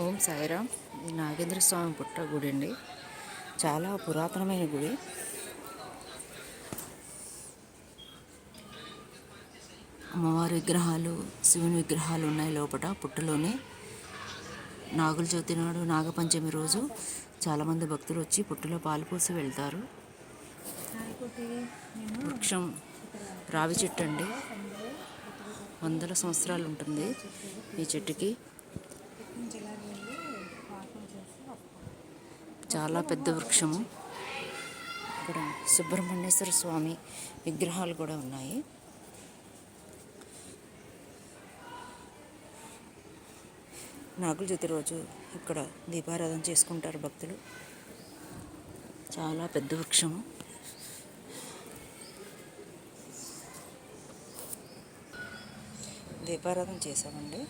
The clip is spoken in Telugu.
ఓం సాయిరామ్ ఇది నాగేంద్ర స్వామి పుట్ట గుడి అండి. చాలా పురాతనమైన గుడి. అమ్మవారి విగ్రహాలు శివుని విగ్రహాలు ఉన్నాయి లోపల పుట్టలోనే. నాగుల చవితి నాడు నాగపంచమి రోజు చాలామంది భక్తులు వచ్చి పుట్టలో పాలు పోసి వెళ్తారు. వృక్షం రావి చెట్టు అండి. వందల సంవత్సరాలు ఉంటుంది ఈ చెట్టుకి. చాలా పెద్ద వృక్షము. ఇక్కడ సుబ్రహ్మణ్యేశ్వర స్వామి విగ్రహాలు కూడా ఉన్నాయి. నాగుల జ్యోతి రోజు ఇక్కడ దీపారాధన చేసుకుంటారు భక్తులు. చాలా పెద్ద వృక్షము. దీపారాధన చేశామండి.